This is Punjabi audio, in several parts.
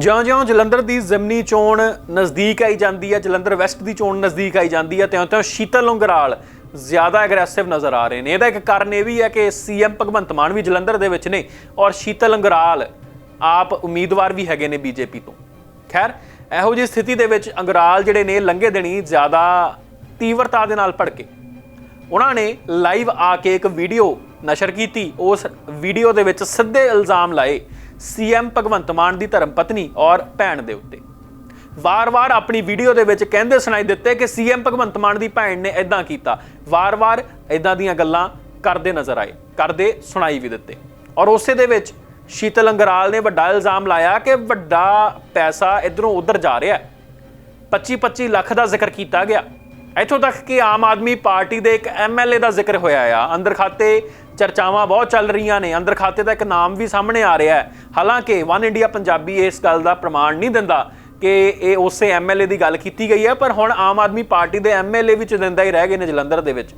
ਜਿਉਂ-ਜਿਉਂ ਜਲੰਧਰ ਦੀ ਜ਼ਮਨੀ ਚੋਣ ਨਜ਼ਦੀਕ ਆਈ ਜਾਂਦੀ ਹੈ, ਜਲੰਧਰ ਵੈਸਟ ਦੀ ਚੋਣ ਨਜ਼ਦੀਕ ਆਈ ਜਾਂਦੀ ਹੈ, ਤਿਉਂ-ਤਿਉਂ ਸ਼ੀਤਲ ਉਂਗਰਾਲ ਜ਼ਿਆਦਾ ਐਗਰੈਸਿਵ ਨਜ਼ਰ ਆ ਰਹੇ ਨੇ। ਇਹਦਾ ਇੱਕ ਕਾਰਨ ਇਹ ਵੀ ਹੈ ਕਿ ਸੀਐਮ ਭਗਵੰਤ ਮਾਨ ਵੀ ਜਲੰਧਰ ਦੇ ਵਿੱਚ ਨੇ ਔਰ ਸ਼ੀਤਲ ਉਂਗਰਾਲ ਆਪ ਉਮੀਦਵਾਰ ਵੀ ਹੈਗੇ ਨੇ ਬੀਜੇਪੀ ਤੋਂ। ਖੈਰ, ਇਹੋ ਜਿਹੀ ਸਥਿਤੀ ਦੇ ਵਿੱਚ ਅੰਗਰਾਲ ਜਿਹੜੇ ਨੇ ਲੰਘੇ ਦੇਣੀ ਜ਼ਿਆਦਾ ਤੀਵਰਤਾ ਦੇ ਨਾਲ ਭੜਕੇ। ਉਹਨਾਂ ਨੇ ਲਾਈਵ ਆ ਕੇ ਇੱਕ ਵੀਡੀਓ ਨਸ਼ਰ ਕੀਤੀ। ਉਸ ਵੀਡੀਓ ਦੇ ਵਿੱਚ ਸਿੱਧੇ ਇਲਜ਼ਾਮ ਲਾਏ ਸੀਐਮ ਭਗਵੰਤ ਮਾਨ ਦੀ ਧਰਮ ਪਤਨੀ ਔਰ ਭੈਣ ਦੇ ਉੱਤੇ। ਵਾਰ-ਵਾਰ ਆਪਣੀ ਵੀਡੀਓ ਦੇ ਵਿੱਚ ਕਹਿੰਦੇ ਸੁਣਾਈ ਦਿੱਤੇ ਕਿ ਸੀਐਮ ਭਗਵੰਤ ਮਾਨ ਦੀ ਭੈਣ ਨੇ ਇਦਾਂ ਕੀਤਾ। ਵਾਰ-ਵਾਰ ਇਦਾਂ ਦੀਆਂ ਗੱਲਾਂ ਕਰਦੇ ਨਜ਼ਰ ਆਏ, ਕਰਦੇ ਸੁਣਾਈ ਵੀ ਦਿੱਤੇ। ਔਰ ਉਸੇ ਦੇ ਵਿੱਚ ਸ਼ੀਤਲ ਅੰਗਰਾਲ ਨੇ ਵੱਡਾ ਇਲਜ਼ਾਮ ਲਾਇਆ ਕਿ ਵੱਡਾ ਪੈਸਾ ਇਧਰੋਂ ਉਧਰ ਜਾ ਰਿਹਾ ਹੈ। 25-25 ਲੱਖ ਦਾ ਜ਼ਿਕਰ ਕੀਤਾ ਗਿਆ। ਇੱਥੋਂ ਤੱਕ ਕਿ ਆਮ ਆਦਮੀ ਪਾਰਟੀ ਦੇ ਇੱਕ ਐਮਐਲਏ ਦਾ ਜ਼ਿਕਰ ਹੋਇਆ ਆ। ਅੰਦਰ ਖਾਤੇ ਚਰਚਾਵਾਂ ਬਹੁਤ ਚੱਲ ਰਹੀਆਂ ਨੇ। ਅੰਦਰ ਖਾਤੇ ਦਾ ਇੱਕ ਨਾਮ ਵੀ ਸਾਹਮਣੇ ਆ ਰਿਹਾ ਹੈ। ਹਾਲਾਂਕਿ ਵਨ ਇੰਡੀਆ ਪੰਜਾਬੀ ਇਸ ਗੱਲ ਦਾ ਪ੍ਰਮਾਣ ਨਹੀਂ ਦਿੰਦਾ ਕਿ ਇਹ ਉਸੇ ਐਮਐਲਏ ਦੀ ਗੱਲ ਕੀਤੀ ਗਈ ਹੈ, ਪਰ ਹੁਣ ਆਮ ਆਦਮੀ ਪਾਰਟੀ ਦੇ ਐਮਐਲਏ ਵੀ ਚੁਣਿੰਦਾ ਹੀ ਰਹਿ ਗਏ ਨੇ ਜਲੰਧਰ ਦੇ ਵਿੱਚ।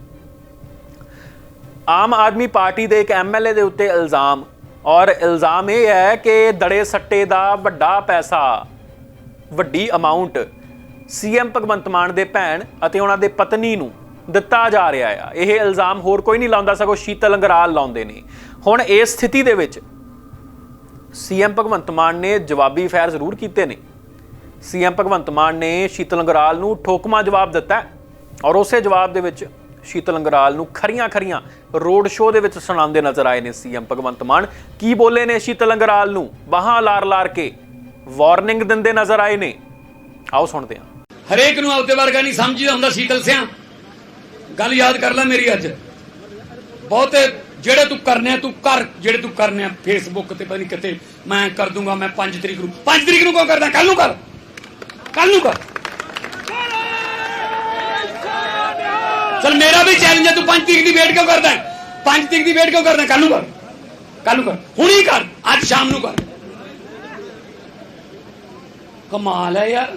ਆਮ ਆਦਮੀ ਪਾਰਟੀ ਦੇ ਇੱਕ ਐਮਐਲਏ ਦੇ ਉੱਤੇ ਇਲਜ਼ਾਮ। ਔਰ ਇਲਜ਼ਾਮ ਇਹ ਹੈ ਕਿ ਦੜੇ ਸੱਟੇ ਦਾ ਵੱਡਾ ਪੈਸਾ, ਵੱਡੀ ਅਮਾਉਂਟ ਸੀਐਮ ਭਗਵੰਤ ਮਾਨ ਦੇ ਭੈਣ ਅਤੇ ਉਹਨਾਂ ਦੇ ਪਤਨੀ ਨੂੰ ਦਿੱਤਾ ਜਾ ਰਿਹਾ ਆ। ਇਹ ਇਲਜ਼ਾਮ ਹੋਰ ਕੋਈ ਨਹੀਂ ਲਾਉਂਦਾ, ਸਗੋਂ ਸ਼ੀਤਲ ਅੰਗਰਾਲ ਲਾਉਂਦੇ ਨੇ। ਹੁਣ ਇਸ ਸਥਿਤੀ ਦੇ ਵਿੱਚ ਸੀਐਮ ਭਗਵੰਤ ਮਾਨ ਨੇ ਜਵਾਬੀ ਫੈਰ ਜ਼ਰੂਰ ਕੀਤੇ ਨੇ। ਸੀਐਮ ਭਗਵੰਤ ਮਾਨ ਨੇ ਸ਼ੀਤਲ ਅੰਗਰਾਲ ਨੂੰ ਠੋਕਮਾ ਜਵਾਬ ਦਿੱਤਾ ਔਰ ਉਸੇ ਜਵਾਬ ਦੇ ਵਿੱਚ ਸ਼ੀਤਲ ਅੰਗਰਾਲ ਨੂੰ ਖਰੀਆਂ ਖਰੀਆਂ ਰੋਡ ਸ਼ੋਅ ਦੇ ਵਿੱਚ ਸੁਣਾਉਂਦੇ ਨਜ਼ਰ ਆਏ ਨੇ ਸੀਐਮ ਭਗਵੰਤ ਮਾਨ। ਕੀ ਬੋਲੇ ਨੇ ਸ਼ੀਤਲ ਅੰਗਰਾਲ ਨੂੰ? ਬਾਹਾਂ ਲਾਰ-ਲਾਰ ਕੇ ਵਾਰਨਿੰਗ ਦਿੰਦੇ ਨਜ਼ਰ ਆਏ ਨੇ। ਆਓ ਸੁਣਦੇ ਹਾਂ। ਹਰੇਕ ਨੂੰ ਆਪਦੇ ਵਰਗਾ ਨਹੀਂ ਸਮਝੀਦਾ ਹੁੰਦਾ ਸ਼ੀਤਲ ਸਿਆ ਗੱਲ ਯਾਦ ਕਰ ਲੈ ਮੇਰੀ ਅੱਜ। ਬਹੁਤੇ ਜਿਹੜੇ ਤੂੰ ਕਰਨੇ ਤੂੰ ਕਰ। ਜਿਹੜੇ ਤੂੰ ਕਰਨੇ ਆ ਫੇਸਬੁੱਕ ਤੇ ਪਤਾ ਨਹੀਂ ਕਿਤੇ ਮੈਂ ਕਰ ਦੂੰਗਾ, ਮੈਂ 5 ਤਰੀਕ ਨੂੰ। 5 ਤਰੀਕ ਨੂੰ ਕਿਉਂ ਕਰਦਾ? ਕੱਲ ਨੂੰ ਕਰ। ਕੱਲ ਨੂੰ ਕਰ। ਚਲ ਮੇਰਾ ਵੀ ਚੈਲੰਜ ਹੈ ਤੂੰ 5 ਤਰੀਕ ਦੀ ਵੇਟ ਕਿਉਂ ਕਰਦਾ 5 ਤਰੀਕ ਦੀ ਵੇਟ ਕਿਉਂ ਕਰਦਾ ਕੱਲ ਨੂੰ ਕਰ। ਕੱਲ ਨੂੰ ਕਰ। ਹੁਣੀ ਕਰ। ਅੱਜ ਸ਼ਾਮ ਨੂੰ ਕਰ। ਕਮਾਲ ਹੈ ਯਾਰ।